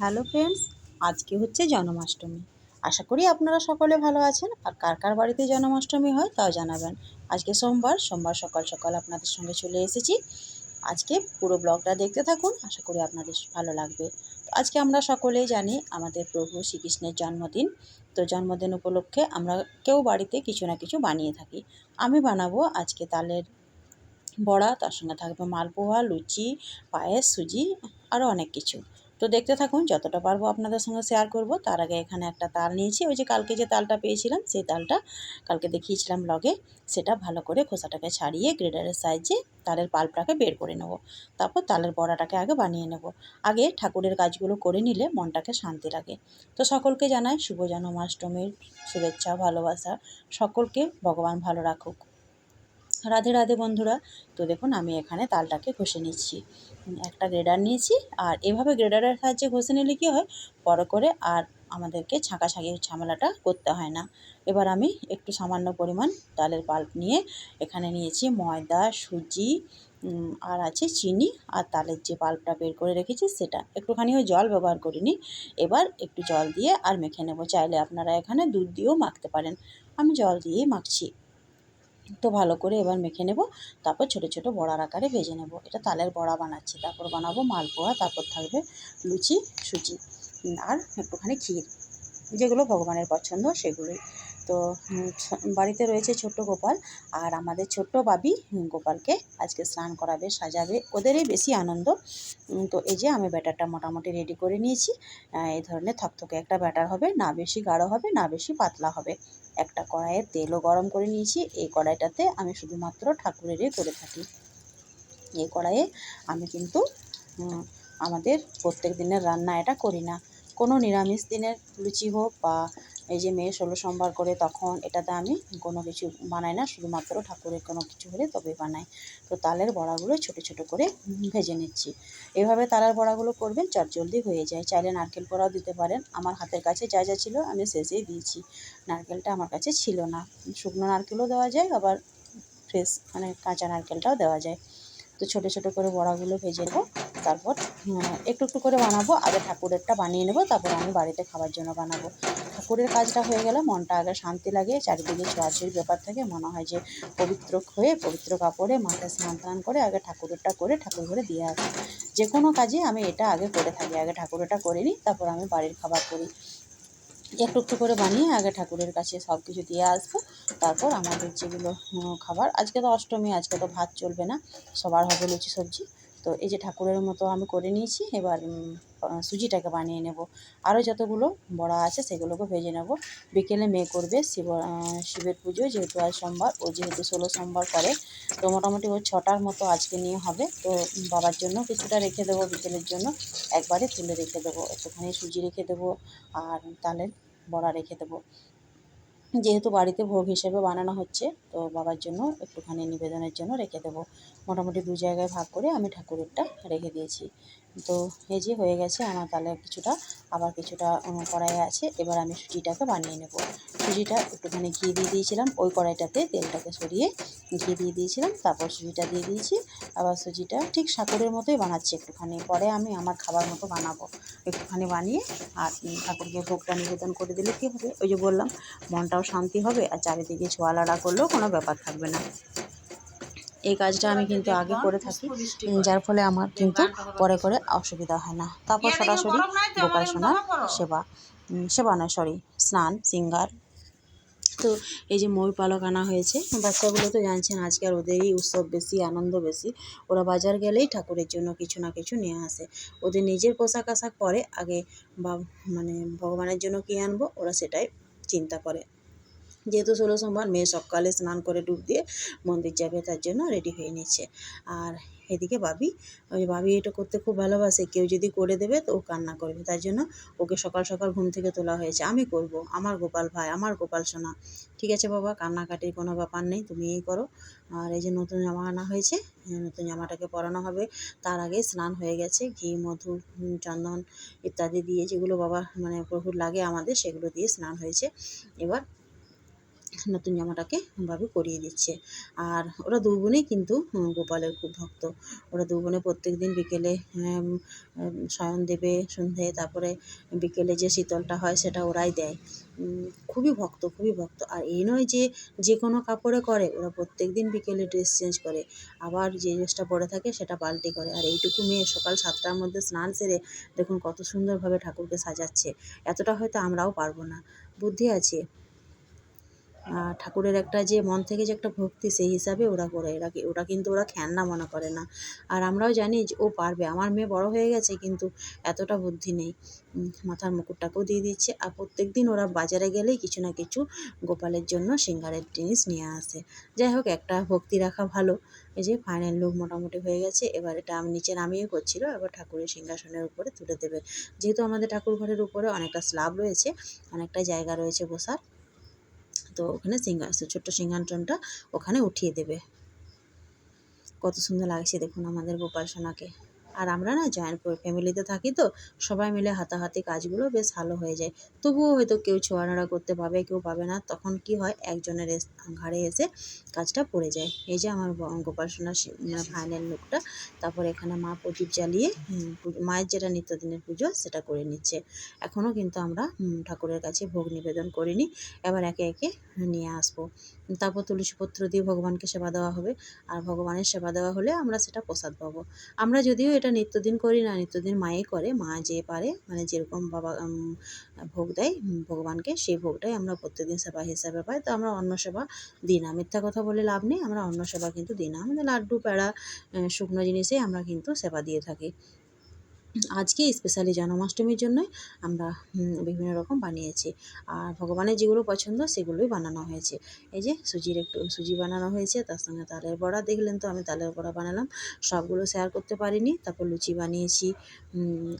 Hello friends, আজকে হচ্ছে জন্মাষ্টমী। আশা করি আপনারা সকলে ভালো আছেন, আর কার কার বাড়িতে জন্মাষ্টমী হয় তাও জানাবেন। আজকে সোমবার সোমবার সকাল সকাল আপনাদের সঙ্গে চলে এসেছি। আজকে পুরো ব্লগটা দেখতে থাকুন, আশা করি আপনাদের ভালো লাগবে। তো আজকে আমরা সকলেই জানি আমাদের প্রভু শ্রীকৃষ্ণের জন্মদিন। তো জন্মদিন উপলক্ষে আমরা কেউ বাড়িতে কিছু না কিছু বানিয়ে থাকি। আমি বানাবো আজকে তালের বড়া, তার সঙ্গে থাকবে মালপোহা লুচি, পায়েস, সুজি, আরও অনেক কিছু। তো দেখতে থাকুন, যতটা পারব আপনাদের সঙ্গে শেয়ার করব। তার আগে এখানে একটা তাল নিয়েছি। ওই যে কালকে যে তালটা পেয়েছিলাম, সেই তালটা কালকে দেখিয়েছিলাম লগে সেটা ভালো করে খোসাটাকে ছাড়িয়ে গ্রেডারের সাইজে তালের পাল্পটাকে বের করে নেব। তারপর তালের বড়াটাকে আগে বানিয়ে নেব। আগে ঠাকুরের কাজগুলো করে নিলে মনটাকে শান্তি লাগে। তো সকলকে জানাই শুভ জন্মাষ্টমীর শুভেচ্ছা, ভালোবাসা। সকলকে ভগবান ভালো রাখুক। রাধে রাধে বন্ধুরা। তো দেখুন, আমি এখানে তালটাকে ঘষে নিচ্ছি। একটা গ্রেডার নিয়েছি আর এভাবে গ্রেডারের সাহায্যে ঘষে নিলে কী হয়? বড় করে আর আমাদেরকে ছাঁকাছাঁকি ঝামেলাটা করতে হয় না। এবার আমি একটু সামান্য পরিমাণ তালের পাল্প নিয়ে এখানে নিয়েছি ময়দা, সুজি আর আছে চিনি আর তালের যে পাল্পটা বের করে রেখেছি সেটা। একটুখানিও জল ব্যবহার করিনি। এবার একটু জল দিয়ে আর মেখে নেব। চাইলে আপনারা এখানে দুধ দিয়েও মাখতে পারেন। আমি জল দিয়েই মাখছি। তো ভালো করে এবার মেখে নেব, তারপর ছোটো ছোটো বড়ার আকারে ভেজে নেব। এটা তালের বড়া বানাচ্ছি, তারপর বানাবো মালপোয়া, তারপর থাকবে লুচি, সুজি আর একটুখানি ক্ষীর। যেগুলো ভগবানের পছন্দ, সেগুলোই। তো বাড়িতে রয়েছে ছোট্ট গোপাল আর আমাদের ছোট্ট বাবি গোপালকে আজকে স্নান করাবে, সাজাবে। ওদেরই বেশি আনন্দ। তো এই যে আমি ব্যাটারটা মোটামুটি রেডি করে নিয়েছি। এই ধরনের থকথকে একটা ব্যাটার হবে, না বেশি গাঢ় হবে, না বেশি পাতলা হবে। একটা কড়াইয়ে তেলও গরম করে নিয়েছি। এই কড়াইটাতে আমি শুধুমাত্র ঠাকুরেরই করে থাকি। এই কড়াইয়ে আমি কিন্তু আমাদের প্রত্যেক দিনের রান্না এটা করি না। কোনো নিরামিষ দিনের লুচি হোক বা এই যে মেয়ে ষোলো সোমবার করে তখন এটাতে আমি কোনো কিছু বানাই না, শুধুমাত্র ঠাকুরের কোনো কিছু হলে তবে বানাই। তো তালের বড়াগুলো ছোটো ছোটো করে ভেজে নিচ্ছি। এভাবে তালের বড়াগুলো করবেন চটজলদি হয়ে যায়। চাইলে নারকেল পোড়াও দিতে পারেন। আমার হাতের কাছে যা যা ছিল আমি শেষেই দিয়েছি। নারকেলটা আমার কাছে ছিল না। শুকনো নারকেলও দেওয়া যায়, আবার ফ্রেশ মানে কাঁচা নারকেলটাও দেওয়া যায়। তো ছোটো ছোটো করে বড়াগুলো ভেজে নেব। তারপর একটু একটু করে বানাবো। আগে ঠাকুরেরটা বানিয়ে নেব, তারপর আমি বাড়িতে খাবার জন্য বানাবো। ঠাকুরের কাজটা হয়ে গেলে মনটা আগে শান্তি লাগে, চারিদিকে ছোঁয়াছুঁয়ির ব্যাপার থাকে, মনে হয় যে পবিত্র হয়ে পবিত্র কাপড়ে মাথায় স্নান টান করে আগে ঠাকুরেরটা করে ঠাকুর ঘরে দিয়ে আসি। যে কোনো কাজে আমি এটা আগে করে থাকি, আগে ঠাকুরেরটা করে নিই, তারপর আমি বাড়ির খাবার করি। একটু একটু করে বানিয়ে আগে ঠাকুরের কাছে সব কিছু দিয়ে আসব, তারপর আমাদের যেগুলো খাবার, আজকে তো অষ্টমী, আজকে তো ভাত চলবে না, সবার হবে লুচি সবজি। তো এই যে ঠাকুরের মতো আমি করে নিয়েছি, এবার সুজিটাকে বানিয়ে নেব। আরও যতগুলো বড়া আছে সেগুলোকে ভেজে নেব। বিকেলে মেয়ে করবে শিব শিবের পুজো, যেহেতু আজ সোমবার, ও যেহেতু ষোলো সোমবার করে, তো মোটামুটি ও ছটার মতো আজকে নিয়ে হবে। তো বাবার জন্য কিছুটা রেখে দেবো, বিকেলের জন্য একবারে তুলে রেখে দেবো। একটুখানি সুজি রেখে দেবো, আর তালের বড়া রেখে দেবো। যেহেতু বাড়িতে ভোগ হিসেবে বানানো হচ্ছে, তো বাবার জন্য একটুখানি নিবেদনের জন্য রেখে দেবো। মোটামুটি দু জায়গায় ভাগ করে আমি ঠাকুরেরটা রেখে দিয়েছি। তো এই যে হয়ে গেছে আমার তাহলে কিছুটা, আবার কিছুটা কড়াইয়ে আছে, এবার আমি সুজিটাকে বানিয়ে নেব। সুজিটা একটুখানি ঘি দিয়ে দিয়েছিলাম, ওই কড়াইটাতে তেলটাকে সরিয়ে ঘি দিয়ে দিয়েছিলাম, তারপর সুজিটা দিয়ে দিয়েছি। আবার সুজিটা ঠিক সাঁকরের মতোই বানাচ্ছি একটুখানি, পরে আমি আমার খাবার মতো বানাবো। একটুখানি বানিয়ে আর ঠাকুরকে ভোগটা নিবেদন করে দিলে কী হবে? ওই যে বললাম মনটাও শান্তি হবে আর চারিদিকে ছোঁয়া লাড়া করলেও কোনো ব্যাপার থাকবে না। এই কাজটা আমি কিন্তু আগে করে থাকি যার ফলে আমার কিন্তু পরে করে অসুবিধা হয় না। তারপর সরাসরি গোপাল সোনার সেবা সেবা নয় সরি স্নান সিঙ্গার। তো এই যে ময়ূর পালক আনা হয়েছে বাচ্চাগুলো তো জানছেন আজকে আর ওদেরই উৎসব বেশি আনন্দ বেশি। ওরা বাজার গেলেই ঠাকুরের জন্য কিছু না কিছু নিয়ে আসে। ওদের নিজের পোশাক আশাক পরে আগে বা মানে ভগবানের জন্য কী আনব ওরা সেটাই চিন্তা করে। যেহেতু ষোলো সোমবার, মেয়ে সকালে স্নান করে ডুব দিয়ে মন্দির যাবে, তার জন্য রেডি হয়ে নিচ্ছে। আর এদিকে বাবি ওই বাবি এটা করতে খুব ভালোবাসে, কেউ যদি করে দেবে তো ও কান্না করবে, তার জন্য ওকে সকাল সকাল ঘুম থেকে তোলা হয়েছে। আমি করব, আমার গোপাল ভাই, আমার গোপাল সোনা। ঠিক আছে বাবা, কান্নাকাটির কোনো ব্যাপার নেই, তুমি এই করো। আর এই যে নতুন জামা আনা হয়েছে নতুন জামাটাকে পরানো হবে। তার আগে স্নান হয়ে গেছে, ঘি, মধু চন্দন ইত্যাদি দিয়ে যেগুলো বাবা মানে প্রভুর লাগে আমাদের, সেগুলো দিয়ে স্নান হয়েছে। এবার নতুন জামাটাকে ভাবে করিয়ে দিচ্ছে। আর ওরা দু বোনেই কিন্তু গোপালের খুব ভক্ত। ওরা দু বোনে প্রত্যেক দিন বিকেলে শয়ন দেবে, সন্ধে, তারপরে বিকেলে যে শীতলটা হয় সেটা ওরাই দেয়। খুবই ভক্ত খুবই ভক্ত। আর এই নয় যে যে কোনো কাপড়ে করে, ওরা প্রত্যেক দিন বিকেলে ড্রেস চেঞ্জ করে। আবার যে ড্রেসটা পরে থাকে সেটা পাল্টে করে। আর এইটুকু মেয়ে সকাল সাতটার মধ্যে স্নান সেরে দেখুন কত সুন্দরভাবে ঠাকুরকে সাজাচ্ছে। এতটা হয়তো আমরাও পারব না। বুদ্ধি আছে। ঠাকুরের একটা যে মন থেকে যে একটা ভক্তি, সেই হিসাবে ওরা করে। এরা ওরা কিন্তু ওরা খেলনা মনে করে না। আর আমরাও জানি যে ও পারবে। আমার মেয়ে বড় হয়ে গেছে, কিন্তু এতটা বুদ্ধি নেই। মাথার মুকুটটাকেও দিয়ে দিচ্ছে। আর প্রত্যেক দিন ওরা বাজারে গেলেই কিছু না কিছু গোপালের জন্য সিঙ্গারের জিনিস নিয়ে আসে। যাই হোক, একটা ভক্তি রাখা ভালো। এই যে ফাইনাল লুক মোটামুটি হয়ে গেছে। এবার এটা আমি নিচে নামিয়ে করছিল, এবার ঠাকুরের সিংহাসনের উপরে তুলে দেবে। যেহেতু আমাদের ঠাকুর ঘরের উপরে অনেকটা স্ল্যাব রয়েছে, অনেকটা জায়গা রয়েছে বসার। তো ওখানে সিংহাসন ছোট্ট সিংহাসনটা ওখানে উঠিয়ে দেবে। কত সুন্দর লাগছে দেখুন আমাদের গোপাল সোনাকে। আর আমরা না জয়েন্ট ফ্যামিলিতে থাকি তো, সবাই মিলে হাতাহাতি কাজগুলো বেশ ভালো হয়ে যায়। তবুও হয়তো কেউ ছোঁয়ানাড়া করতে পাবে, কেউ পাবে না। তখন কি হয়, একজনের ঘাড়ে এসে কাজটা পড়ে যায়। এই যে আমার গোপাল সোনার ফাইনাল লুকটা তারপর এখানে মা প্রদীপ জ্বালিয়ে মায়ের যেটা নিত্যদিনের পুজো, সেটা করে নিচ্ছে। এখনও কিন্তু আমরা ঠাকুরের কাছে ভোগ নিবেদন করিনি। এবার একে একে নিয়ে আসব। তারপর তুলসীপত্র দিয়ে ভগবানকে সেবা দেওয়া হবে। আর ভগবানের সেবা দেওয়া হলে আমরা সেটা প্রসাদ পাবো। আমরা যদিও এটা নিত্যদিন করি না, নিত্যদিন মায়ে করে, মা যে পারে মানে যেরকম বাবা ভোগ দেয় ভগবানকে, সেই ভোগটাই আমরা প্রত্যেকদিন সেবা হিসাবে পাই। তো আমরা অন্য সেবা দিই না, মিথ্যা কথা বলে লাভ নেই, আমরা অন্ন সেবা কিন্তু দিই না। আমাদের লাড্ডু প্যাড়া শুকনো জিনিসেই আমরা কিন্তু সেবা দিয়ে থাকি। আজকে স্পেশালি জন্মাষ্টমীর জন্যই আমরা বিভিন্ন রকম বানিয়েছি। আর ভগবানের যেগুলো পছন্দ সেগুলোই বানানো হয়েছে। এই যে সুজির একটু, সুজি বানানো হয়েছে, তার সঙ্গে তালের বড়া দেখলেন তো, আমি তালের বড়া বানালাম। সবগুলো শেয়ার করতে পারিনি, তারপর লুচি বানিয়েছি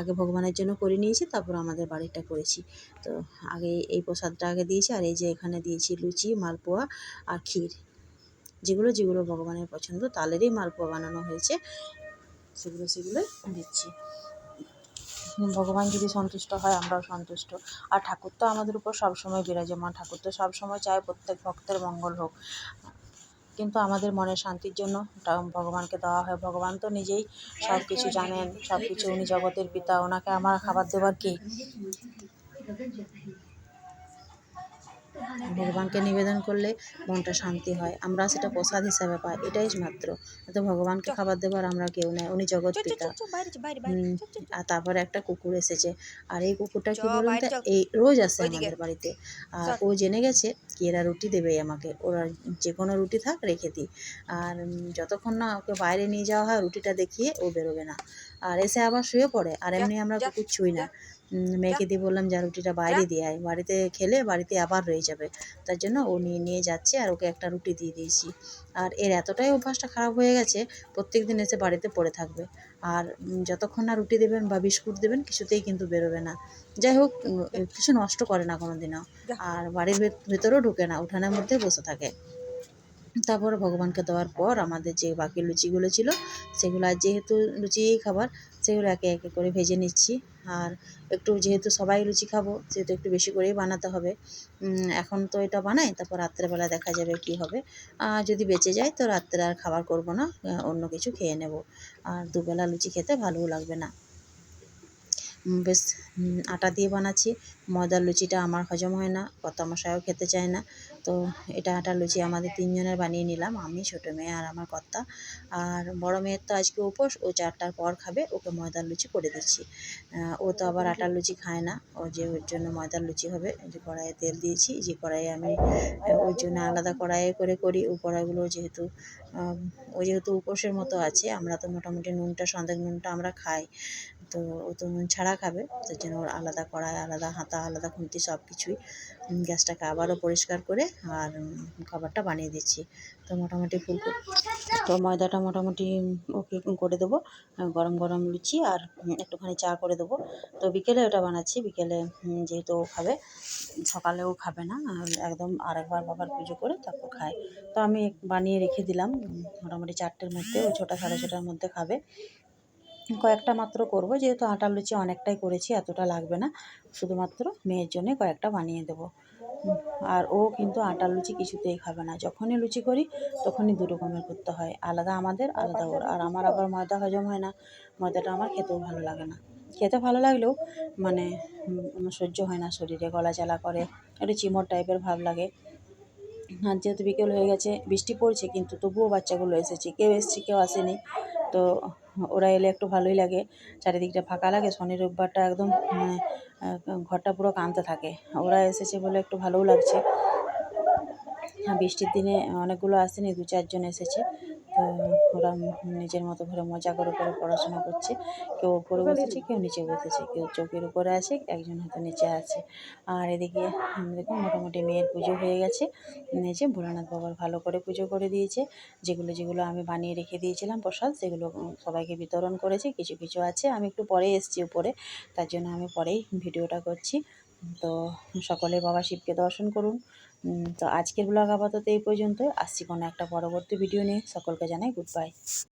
আগে ভগবানের জন্য করে নিয়েছি, তারপর আমাদের বাড়িটা করেছি। তো আগে এই প্রসাদটা আগে দিয়েছি, আর এই যে এখানে দিয়েছি লুচি, মালপোয়া আর ক্ষীর। যেগুলো যেগুলো ভগবানের পছন্দ, তালেরই মালপোয়া বানানো হয়েছে, সেগুলো, সেগুলোই দিচ্ছি। ভগবান যদি সন্তুষ্ট হয়, আমরাও সন্তুষ্ট। আর ঠাকুর তো আমাদের উপর সবসময় বিরাজমান। ঠাকুর তো সবসময় চায় প্রত্যেক ভক্তের মঙ্গল হোক। কিন্তু আমাদের মনের শান্তির জন্য ভগবানকে দেওয়া হয়। ভগবান তো নিজেই সব কিছু জানেন সব কিছু উনি জগতের পিতা। ওনাকে আমার খাবার দেবার কে? ভগবানকে নিবেদন করলে মনটা শান্তি হয়। আমরা সেটা প্রসাদ হিসাবে পাই এটাই মাত্র। তো ভগবানকে খাবার দেবার আমরা কেউ নেই উনি জগৎ পিতা। আর তারপরে একটা কুকুর এসেছে। আর এই কুকুরটা কি বলুন। এই রোজ আসে। আমাদের বাড়িতে। আর ও জেনে গেছে কি এরা রুটি দেবেই আমাকে। ওরা যে কোনো রুটি থাক রেখে দিই। আর যতক্ষণ না ওকে বাইরে নিয়ে যাওয়া হয় রুটিটা দেখিয়ে ও বেরোবে না। আর এসে আবার শুয়ে পড়ে। আর এমনি আমরা কুকুর ছুঁই না। মেয়েকে দিয়ে বললাম যা রুটিটা বাইরে দিয়ে আয়। বাড়িতে খেলে বাড়িতে আবার রয়ে যাবে। তার জন্য ও নিয়ে নিয়ে যাচ্ছে আর ওকে একটা রুটি দিয়ে দিয়েছি। আর এর এতটাই অভ্যাসটা খারাপ হয়ে গেছে প্রত্যেক দিন এসে বাড়িতে পড়ে থাকবে। আর যতক্ষণ না রুটি দেবেন বা বিস্কুট দেবেন কিছুতেই কিন্তু বেরোবে না। যাই হোক কিছু নষ্ট করে না কোনো দিনও আর বাড়ির ভেত- ভেতরেও ঢুকে না উঠানের মধ্যে বসে থাকে। তারপর ভগবানকে দেওয়ার পর আমাদের যে বাকি লুচিগুলো ছিল সেগুলো আর যেহেতু লুচিই খাবার সেগুলো একে একে করে ভেজে নিচ্ছি। আর একটু যেহেতু সবাই লুচি খাব, সেহেতু একটু বেশি করেই বানাতে হবে। এখন তো এটা বানাই, তারপর রাত্রেবেলা দেখা যাবে কি হবে। আর যদি বেঁচে যায়, তো রাত্রে আর খাবার করব না, অন্য কিছু খেয়ে নেব। আর দুবেলা লুচি খেতে ভালোও লাগবে না। বেশ আটা দিয়ে বানাচ্ছি। ময়দার লুচিটা আমার হজম হয় না, কর্তামশাইও খেতে চায় না। তো এটা আটার লুচি আমাদের তিনজনের বানিয়ে নিলাম, আমি, ছোটো মেয়ে আর আমার কর্তা। আর বড় মেয়ের তো আজকে উপোস, ও চারটার পর খাবে, ওকে ময়দার লুচি করে দিচ্ছি। ও তো আবার আটার লুচি খায় না, ও যে ওর জন্য ময়দার লুচি হবে যে কড়াইয়ে তেল দিয়েছি, যে কড়াইয়ে আমি ওর জন্য আলাদা কড়াইয়ে করে করি, ও কড়াইগুলো যেহেতু ও যেহেতু উপোসের মতো আছে, আমরা তো মোটামুটি নুনটা সন্দেহ নুনটা আমরা খাই। তো ও তো নুন ছাড়া খাবে, তার জন্য ওর আলাদা কড়াই, আলাদা হাতা, আলাদা খুন্তি সব কিছুই। গ্যাসটাকে আবারও পরিষ্কার করে আর খাবারটা বানিয়ে দিচ্ছি। তো মোটামুটি ফুলকপি তো ময়দাটা মোটামুটি ওকে করে দেবো গরম গরম লুচি আর একটুখানি চা করে দেবো। তো বিকেলে ওটা বানাচ্ছি, বিকেলে যেহেতু ও খাবে সকালেও খাবে না একদম আরেকবার বাবার পুজো করে তারপর খায়। তো আমি বানিয়ে রেখে দিলাম মোটামুটি চারটের মধ্যে ওই ছটা, সাড়ে ছটার মধ্যে খাবে। কয়েকটা মাত্র করব, যেহেতু আটার লুচি অনেকটাই করেছি, এতটা লাগবে না। শুধুমাত্র মেয়ের জন্য কয়েকটা বানিয়ে দেবো। আর ও কিন্তু আটার লুচি কিছুতেই খাবে না। যখনই লুচি করি, তখনই দু রকমের করতে হয়। আলাদা আমাদের, আলাদা ওর। আর আমার আবার ময়দা হজম হয় না। ময়দাটা আমার খেতেও ভালো লাগে না। খেতে ভালো লাগলেও মানে সহ্য হয় না শরীরে। গলা জ্বালা করে, একটু চিমট টাইপের ভাব লাগে। আর যেহেতু বিকেল হয়ে গেছে, বৃষ্টি পড়ছে, কিন্তু তবুও বাচ্চাগুলো এসেছে। কেউ এসছে, কেউ আসেনি। তো ওরা এলে একটু ভালোই লাগে। চারিদিকটা ফাঁকা লাগে, শনি, রোববারটা একদম মানে ঘরটা পুরো কাঁদতে থাকে। ওরা এসেছে বলে একটু ভালোও লাগছে। হ্যাঁ বৃষ্টির দিনে অনেকগুলো আসেনি, দু চারজন এসেছে। তো ওরা নিজের মতো করে মজা করে করে পড়াশোনা করছে। কেউ উপরে বসেছে, কেউ নিচে বসেছে, কেউ চৌকির উপরে আছে, একজন হয়তো নিচে আছে। আর এদিকে দেখুন মোটামুটি মেয়ের পুজো হয়ে গেছে। নিয়েছে ভোলানাথ বাবার ভালো করে পুজো করে দিয়েছে। যেগুলো যেগুলো আমি বানিয়ে রেখে দিয়েছিলাম প্রসাদ, সেগুলো সবাইকে বিতরণ করেছে। কিছু কিছু আছে, আমি একটু পরে এসেছি উপরে, তার জন্য আমি পরেই ভিডিওটা করছি। তো সকলে বাবা শিবকে দর্শন করুন। তো আজকের ব্লগ আপাতত এই পর্যন্ত আসছি কোনো একটা পরবর্তী ভিডিও নিয়ে। সকলকে জানাই গুড বাই